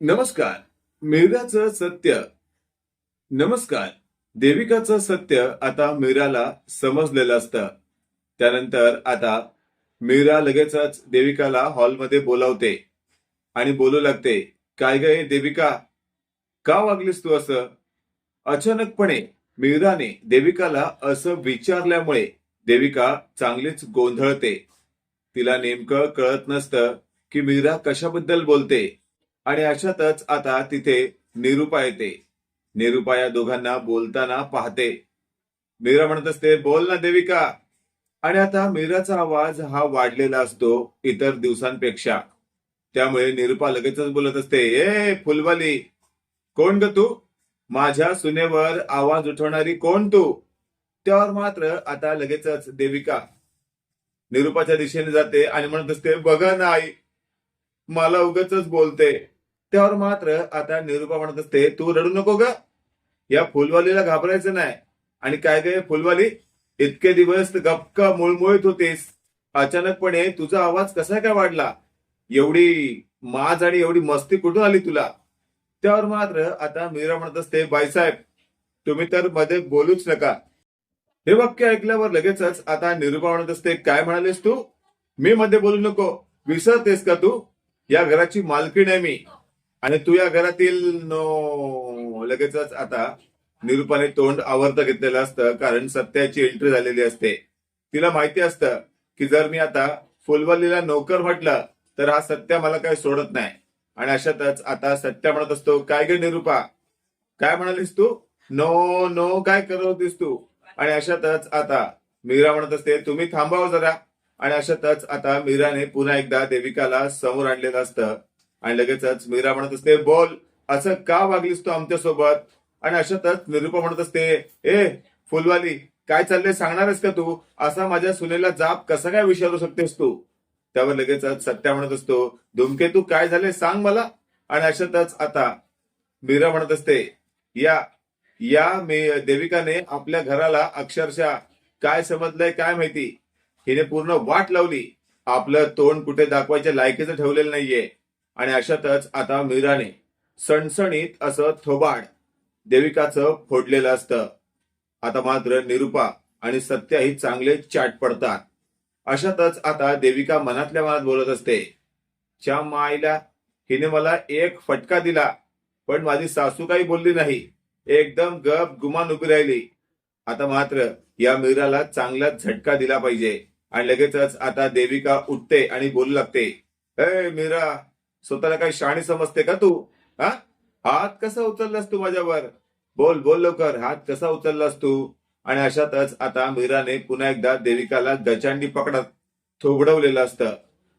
नमस्कार. मीराचं सत्य. नमस्कार. देविकाचं सत्य आता मीराला समजलेलं असतं. त्यानंतर आता मीरा लगेचच देविकाला हॉलमध्ये बोलावते आणि बोलू लागते काय गे देविका? का वागलीस तू असं? अचानकपणे मीराने देविकाला असं विचारल्यामुळे देविका चांगलीच गोंधळते. तिला नेमकं कळत नसतं की मीरा कशाबद्दल बोलते. आणि अशातच आता तिथे निरुपा येते. निरुपा या दोघांना बोलताना पाहते. मीरा म्हणत असते बोल ना देविका. आणि आता मीराचा आवाज हा वाढलेला असतो इतर दिवसांपेक्षा. त्यामुळे निरुपा लगेचच बोलत असते ए फुलवाली कोण ग तू? माझ्या सुनेवर आवाज उठवणारी कोण तू? त्यावर मात्र आता लगेचच देविका निरुपाच्या दिशेने जाते आणि म्हणत असते बघा ना आई मला उगच बोलते. त्यावर मात्र आता निरुपा म्हणत असते तू रडू नको ग. या फुलवालीला घाबरायचं नाही. आणि काय गे फुलवाली इतके दिवस गपका मुळमुळीत होतीस. अचानकपणे तुझा आवाज कसा काय वाढला? एवढी माज आणि एवढी मस्ती कुठून आली तुला? त्यावर मात्र आता मीरा म्हणत असते बाईसाहेब तुम्ही तर मध्ये बोलूच नका. हे वाक्य ऐकल्यावर लगेचच आता निरुपा म्हणत असते काय म्हणालेस तू? मी मध्ये बोलू नको. विसरतेस का तू? या घराची मालकीण आहे मी. आणि तू या घरातील नो लगेचच आता निरुपाने तोंड आवर्त घेतलेलं असतं कारण सत्याची एंट्री झालेली असते. तिला माहिती असतं की जर मी आता फुलवलीला नोकर म्हटलं तर हा सत्य मला काही सोडत नाही. आणि अशातच आता सत्या म्हणत असतो काय गे निरुपा? काय म्हणालीस तू? नो नो काय करत तू? आणि अशातच आता मीरा म्हणत असते तुम्ही थांबावं जरा. आणि अशातच आता मीराने पुन्हा एकदा देविकाला समोर आणलेलं असतं. आणि लगेचच मीरा म्हणत असते बोल असं का वागलीस तू आमच्यासोबत आणि अशातच निरुपा म्हणत असते ए फुलवाली काय चाललंय सांगणारच का तू? असा माझ्या सुनेला जाप कसा काय विचारू शकतेस तू? त्यावर लगेचच सत्या म्हणत असतो धूमकेतू काय झाले सांग मला. आणि अशातच आता मीरा म्हणत असते या या मी देविकाने आपल्या घराला अक्षरशः काय समजलंय काय माहिती? हिने पूर्ण वाट लावली. आपलं तोंड कुठे दाखवायच्या लायकीचं ठेवलेलं नाहीये. आणि अशातच आता मीराने सणसणीत असं थोबाड देविकाचं फोडलेलं असतं. आता मात्र निरुपा आणि सत्य ही चांगले चाट पडतात. अशातच आता देविका मनातल्या मनात बोलत असते च्या माईला हिने मला एक फटका दिला पण माझी सासू काही बोलली नाही. एकदम गप गुमान उभी राहिली. आता मात्र या मीराला चांगला झटका दिला पाहिजे. आणि लगेचच आता देविका उठते आणि बोलू लागते ए मीरा स्वतःला काही शाणी समजते का तू? हा? हात कसा उचललास तू माझ्यावर? बोल बोल लवकर. हात कसा उचललास तू? आणि अशातच आता मीराने पुन्हा एकदा देविकाला गचांडी पकडत थोबडवलेलं असतं.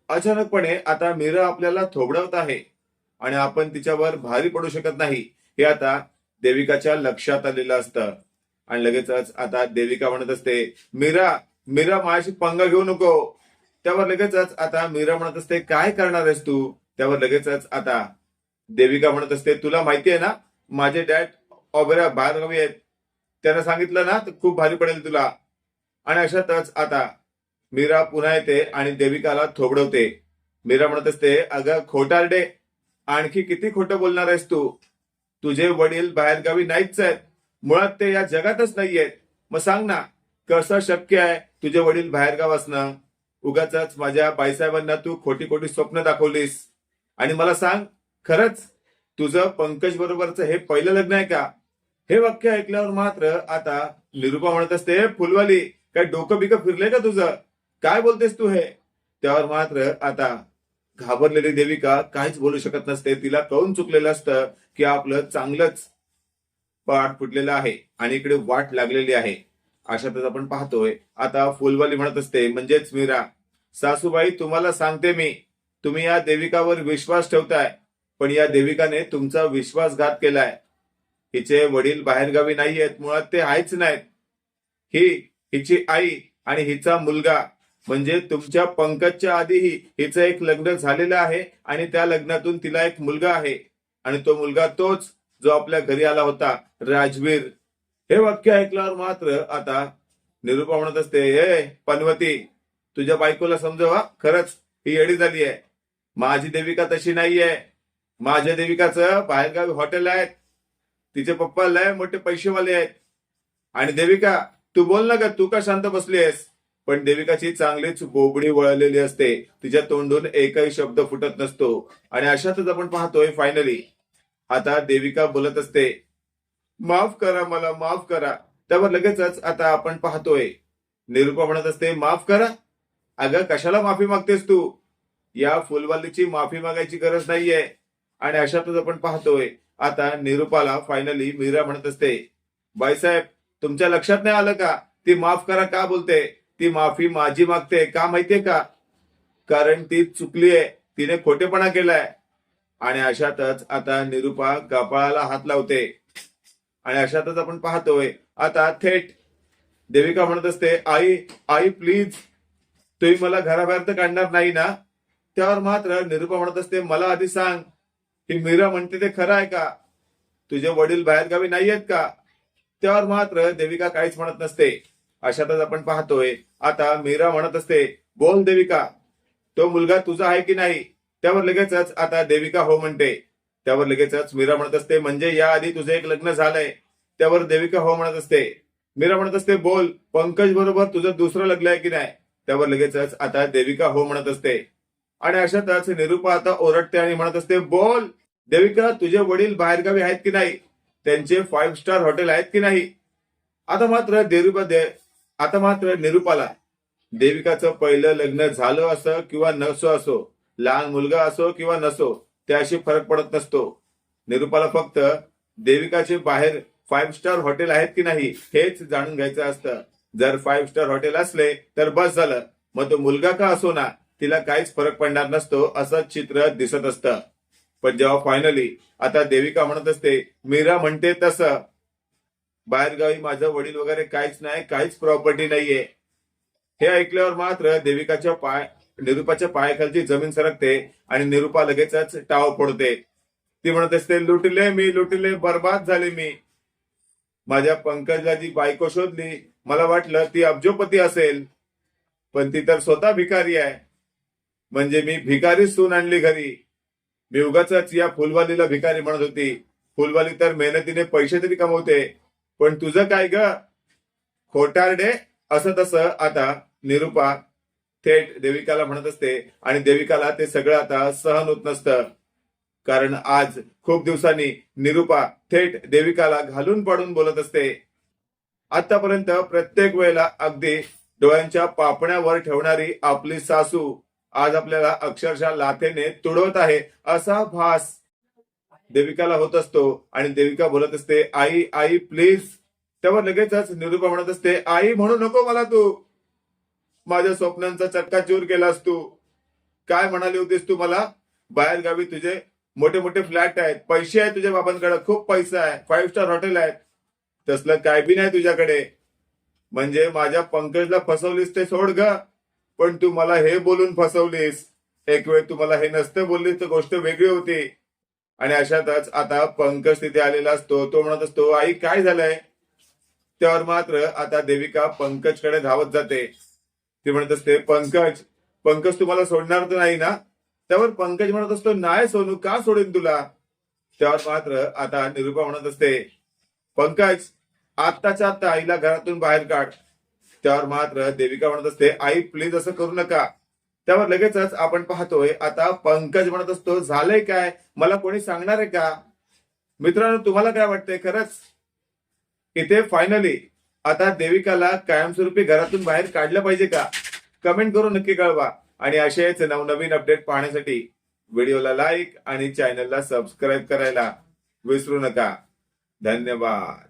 अचानकपणे आता मीरा आपल्याला थोबडवत आहे. आणि आपण तिच्यावर भारी पडू शकत नाही. हे आता देविकाच्या लक्षात आलेलं असतं. आणि लगेचच आता देविका म्हणत असते मीरा मीरा माझ्याशी पंगा घेऊ नको. त्यावर लगेचच आता मीरा म्हणत असते काय करणार आहेस तू? त्यावर लगेचच आता देविका म्हणत असते तुला माहिती आहे ना माझे डॅड ऑबेरा बाहेरगावी आहेत. त्यानं सांगितलं ना तर खूप भारी पडेल तुला. आणि अशातच आता मीरा पुन्हा येते आणि देविकाला थोबडवते. मीरा म्हणत असते अगं खोटारडे आणखी किती खोटं बोलणार आहेस तू? तुझे वडील बाहेरगावी नाहीच आहेत. मुळात ते या जगातच नाहीयेत मग सांग ना कसं शक्य आहे तुझे वडील बाहेरगाव असणं? उगाच माझ्या बाईसाहेबांना तू खोटी खोटी स्वप्न दाखवलीस. आणि मला सांग खरंच तुझं पंकज बरोबरच हे पहिलं लग्न आहे का? हे वाक्य ऐकल्यावर मात्र आता निरुपा म्हणत असते फुलवाली काय डोकं बिकं फिरलंय का तुझं? काय बोलतेस तू हे? त्यावर मात्र आता घाबरलेली देविका काहीच बोलू शकत नसते. तिला कळून चुकलेलं असतं की आपलं चांगलंच पाठ फुटलेलं आहे आणि इकडे वाट लागलेली आहे. अशातच आपण पाहतोय. आता फुलवाली म्हणत असते म्हणजेच मीरा सासूबाई तुम्हाला सांगते मी तुम्ही या देविकावर विश्वास ठेवताय पण या देविकाने तुमचा विश्वासघात केलाय. हिचे वडील बाहेरगावी नाही आहेत मुळात ते आहेच नाहीत. ही हिची आई आणि हिचा मुलगा म्हणजे तुमच्या पंकजच्या आधीही हिचं एक लग्न झालेलं आहे आणि त्या लग्नातून तिला एक मुलगा आहे. आणि तो मुलगा तोच जो आपल्या घरी आला होता राजवीर. हे वाक्य ऐकल्यावर मात्र आता निरूपा म्हणत असते हे पनवती तुझ्या बायकोला समजवा खरंच ही येडी झाली आहे माझी देविका तशी नाहीये. माझ्या देविकाचं बाहेरगावी हॉटेल आहे तिचे पप्पा लय मोठे पैसेवाले आहेत. आणि देविका तू बोल ना का तू का शांत बसली आहेस? पण देविकाची चांगलीच बोबडी वळलेली असते. तिच्या तोंडून एकही शब्द फुटत नसतो. आणि अशातच आपण पाहतोय फायनली आता देविका बोलत असते माफ करा मला माफ करा. त्यावर लगेचच आता आपण पाहतोय. निरुपा म्हणत असते माफ करा. अगं कशाला माफी मागतेस तू? या फुलवालीची माफी मागायची गरज नाहीये. आणि अशातच आपण पाहतोय आता निरुपाला फायनली मीरा म्हणत असते बाईसाहेब तुमच्या लक्षात नाही आलं का? ती माफ करा का बोलते? ती माफी माझी मागते का माहितीये का? कारण ती चुकली आहे तिने खोटेपणा केलाय. आणि अशातच आता निरुपा कपाळाला हात लावते. आणि अशातच आपण पाहतोय आता थेट देविका म्हणत असते आई आई प्लीज तुम्ही मला घराबाहेर तर काढणार नाही ना? त्यावर मात्र निरुपा म्हणत असते मला आधी सांग की मीरा म्हणते ते खरं आहे का? तुझे वडील बाहेरगावी नाही आहेत का? त्यावर मात्र देविका काहीच म्हणत नसते. अशातच आपण पाहतोय आता मीरा म्हणत असते बोल देविका तो मुलगा तुझा आहे की नाही? त्यावर लगेचच आता देविका हो म्हणते. त्यावर लगेचच मीरा म्हणत असते म्हणजे याआधी तुझं एक लग्न झालंय. त्यावर देविका हो म्हणत असते. मीरा म्हणत असते बोल पंकज बरोबर तुझं दुसरं लग्न आहे की नाही? त्यावर लगेचच आता देविका हो म्हणत असते. आणि अशातच निरुपा आता ओरडते आणि म्हणत असते बोल देविका तुझे वडील बाहेरगावी आहेत की नाही? त्यांचे फाईव्ह स्टार हॉटेल आहेत की नाही? आता मात्र देरुपा दे आता मात्र निरुपाला देविकाचं पहिलं लग्न झालं असं किंवा नसो असो लहान मुलगा असो किंवा नसो त्याशी फरक पडत नसतो. निरुपाला फक्त देविकाचे बाहेर फाईव्ह स्टार हॉटेल आहेत की नाही हेच जाणून घ्यायचं असतं. जर फाईव्ह स्टार हॉटेल असले तर बस झालं. मग तो मुलगा का असो ना? तिला काहीच फरक पडणार नसतो असं चित्र दिसत असतं. पण जेव्हा फायनली आता देविका म्हणत असते मीरा म्हणते तसं. बाहेरगावी माझं वडील वगैरे काहीच नाही काहीच प्रॉपर्टी नाहीये. हे ऐकल्यावर मात्र देविकाच्या पाय निरुपाच्या पायाखालची जमीन सरकते आणि निरुपा लगेचच टाव फोडते. ती म्हणत असते लुटले मी लुटले बर्बाद झाले मी. माझ्या पंकजला जी बायको शोधली मला वाटलं ती अब्जोपती असेल. पण ती तर स्वतः भिकारी आहे. म्हणजे मी भिकारी सून आणली घरी. मी उगाच या फुलवालीला भिकारी म्हणत होती. फुलवाली तर मेहनतीने पैसे तरी कमवते. पण तुझं काय ग? खोटारडे? असं तसं आता निरुपा थेट देविकाला म्हणत असते. आणि देविकाला ते सगळं आता सहन होत नसतं. कारण आज खूप दिवसांनी निरुपा थेट देविकाला घालून पाडून बोलत असते. आतापर्यंत प्रत्येक वेळेला अगदी डोळ्यांच्या पापण्यावर ठेवणारी आपली सासू आज आपल्याला अक्षरशः लाथेने तुडवत आहे. असा भास देविकाला होत असतो आणि देविका बोलत असते आई आई प्लीज त्यावर लगेचच निरुपा म्हणत असते आई म्हणू नको मला तू. माझ्या स्वप्नांचा चक्का चूर केलास तू. काय म्हणाली होतीस तू मला? बाहेर गावी तुझे मोठे मोठे फ्लॅट आहेत. पैसे आहेत तुझ्या बाबांकडे. खूप पैसा आहे. फाईव्ह स्टार हॉटेल आहेत. तसलं काय बी नाही तुझ्याकडे. म्हणजे माझ्या पंकजला फसवलीस ते सोड ग. पण तू मला हे बोलून फसवलीस. एक वेळ तू मला हे नसतं बोललीस तर गोष्ट वेगळी होती. आणि अशातच आता पंकज तिथे आलेला असतो. तो म्हणत असतो आई काय झालंय? त्यावर मात्र आता देविका पंकजकडे धावत जाते. ती म्हणत असते पंकज पंकज तुम्हाला सोडणार तर नाही ना? त्यावर पंकज म्हणत असतो नाही सोनू का सोडेन तुला? त्यावर मात्र आता निरुपा म्हणत असते पंकज आत्ताच्या आत्ता आईला घरातून बाहेर काढ. त्यावर मात्र देविका म्हणत असते आई प्लीज असं करू नका. त्यावर लगेचच आपण पाहतोय आता पंकज म्हणत असतो झालंय काय? मला कोणी सांगणार आहे का? मित्रांनो तुम्हाला काय वाटतंय? खरंच इथे फायनली आता देविकाला कायमस्वरूपी घरातून बाहेर काढलं पाहिजे का? कमेंट करून नक्की कळवा. आणि असेच नवनवीन अपडेट पाहण्यासाठी व्हिडिओला लाईक आणि चॅनलला सबस्क्राईब करायला विसरू नका. धन्यवाद.